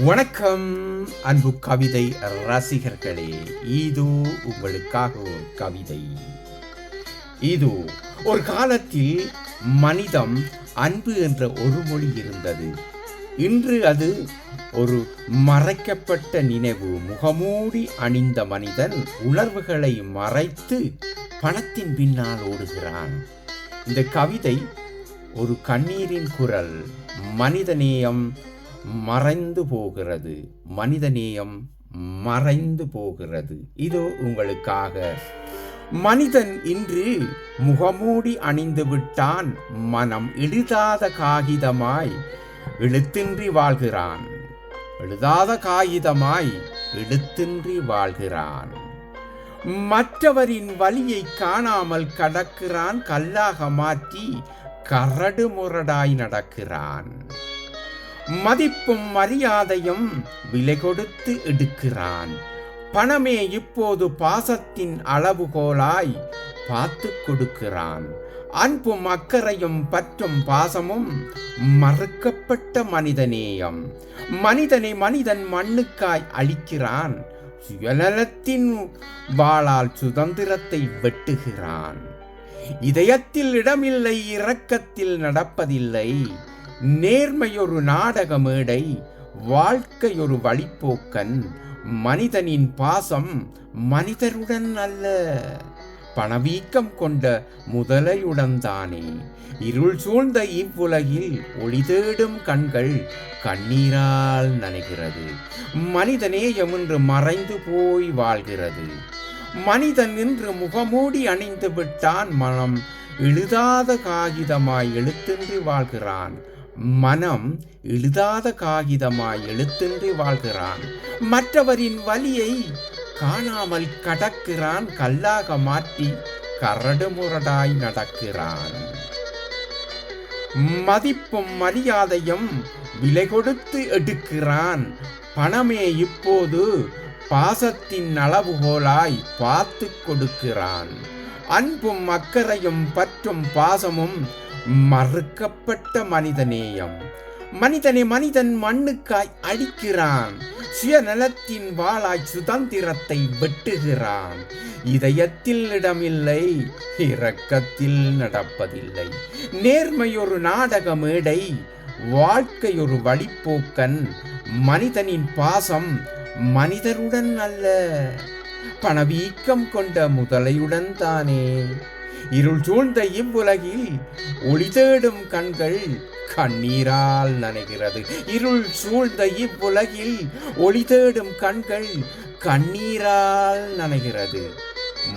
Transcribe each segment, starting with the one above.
வணக்கம் அன்பு கவிதை ரசிகர்களே. இது உங்களுக்காக ஒரு கவிதை. இது ஒரு காலத்தில் மனிதம் அன்பு என்ற ஒரு மொழி இருந்தது. இன்று அது ஒரு மறைக்கப்பட்ட நினைவு முகமூடி அணிந்த மனிதன் உணர்வுகளை மறைத்து பணத்தின் பின்னால் ஓடுகிறான். இந்த கவிதை ஒரு கண்ணீரின் குரல் மனிதநேயம் மறைந்து போகிறது. மனிதநேயம் மறைந்து போகிறது. இதோ உங்களுக்காக. மனிதன் இன்று முகமூடி அணிந்து விட்டான். மனம் எழுதாத காகிதமாய் எழுத்தின்றி வாழ்கிறான். எழுதாத காகிதமாய் எழுத்தின்றி வாழ்கிறான். மற்றவரின் வழியை காணாமல் கடக்கிறான். கல்லாக மாற்றி கரடு முரடாய் நடக்கிறான். மதிப்பும் மரியாதையும் விலை கொடுத்து எடுக்கிறான். பணமே இப்போது பாசத்தின் அளவுகோலாய் பார்த்து கொடுக்கிறான். அன்பும் அக்கறையும் பற்றும் பாசமும் மறுக்கப்பட்ட மனிதநேயம். மனிதனை மனிதன் மண்ணுக்காய் அழிக்கிறான். சுயநலத்தின் வாளால் சுதந்திரத்தை வெட்டுகிறான். இதயத்தில் இடமில்லை இரக்கத்தில் நடப்பதில்லை. நேர்மையொரு நாடக மேடை வாழ்க்கையொரு வழிப்போக்கன் மனிதனின் பாசம் மனிதருடன் அல்ல. பணவீக்கம் கொண்ட முதலையுடன் தானே. இருள் சூழ்ந்த இவ்வுலகில் ஒளி தேடும் கண்கள் கண்ணீரால் நனைகிறது. மனிதநேயம் என்று மறைந்து போய் வாழ்கிறது. மனிதன் என்று முகமூடி அணிந்து விட்டான் மனம் எழுதாத காகிதமாய் எழுத்தின்றி வாழ்கிறான். மனம் எழுதாத காகிதமாய் எழுத்தின்றி வாழ்கிறான். மற்றவரின் வலியை காணாமல் கடக்கிறான். கல்லாக மாற்றி கரடு முரடாய் நடக்கிறான். மதிப்பும் மரியாதையும் விலை கொடுத்து எடுக்கிறான். பணமே இப்போது பாசத்தின் அளவுகோலாய் பார்த்து கொடுக்கிறான். அன்பும் அக்கறையும் பற்றும் பாசமும் மறுக்கப்பட்ட மனிதநேயம். மனிதனை மனிதன் மண்ணுக்காய் அடிக்கிறான். சுயநலத்தின் வாளாய் சுதந்திரத்தை வெட்டுகிறான். இதயத்தில் இடமில்லை இரக்கத்தில் நடப்பதில்லை. நேர்மையொரு நாடக மேடை வாழ்க்கையொரு வழிப்போக்கன். மனிதனின் பாசம் மனிதருடன் அல்ல. பணவீக்கம் கொண்ட முதலையுடன் தானே. இருள் சூழ்ந்த இவ்வுலகில் ஒளி தேடும் கண்கள் கண்ணீரால் நனைகிறது. இருள் சூழ்ந்த இவ்வுலகில் ஒளி தேடும் கண்கள் கண்ணீரால் நனைகிறது.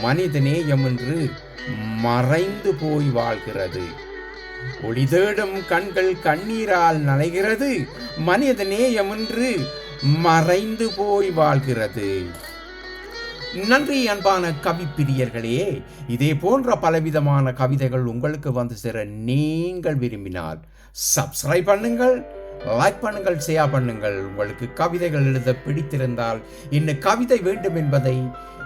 மனிதநேயம் என்று மறைந்து போய் வாழ்கிறது. ஒளி தேடும் கண்கள் கண்ணீரால் நனைகிறது. மனித நேயம் என்று மறைந்து போய் வாழ்கிறது. நன்றி அன்பான கவி பிரியர்களே. இதே போன்ற பலவிதமான கவிதைகள் உங்களுக்கு வந்து சேர நீங்கள் விரும்பினால் சப்ஸ்கிரைப் பண்ணுங்கள் லைக் பண்ணுங்கள் ஷேர் பண்ணுங்கள். உங்களுக்கு கவிதைகள் எழுத பிடித்திருந்தால் இன்னும் கவிதை வேண்டும் என்பதை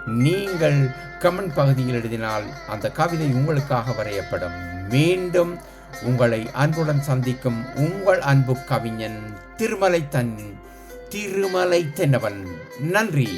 நீங்கள் கமெண்ட் பகுதியில் எழுதினால் அந்த கவிதை உங்களுக்காக வரையப்படும். மீண்டும் உங்களை அன்புடன் சந்திக்கும் உங்கள் அன்பு கவிஞன் திருமலை தன் திருமலை தென்னவன். நன்றி.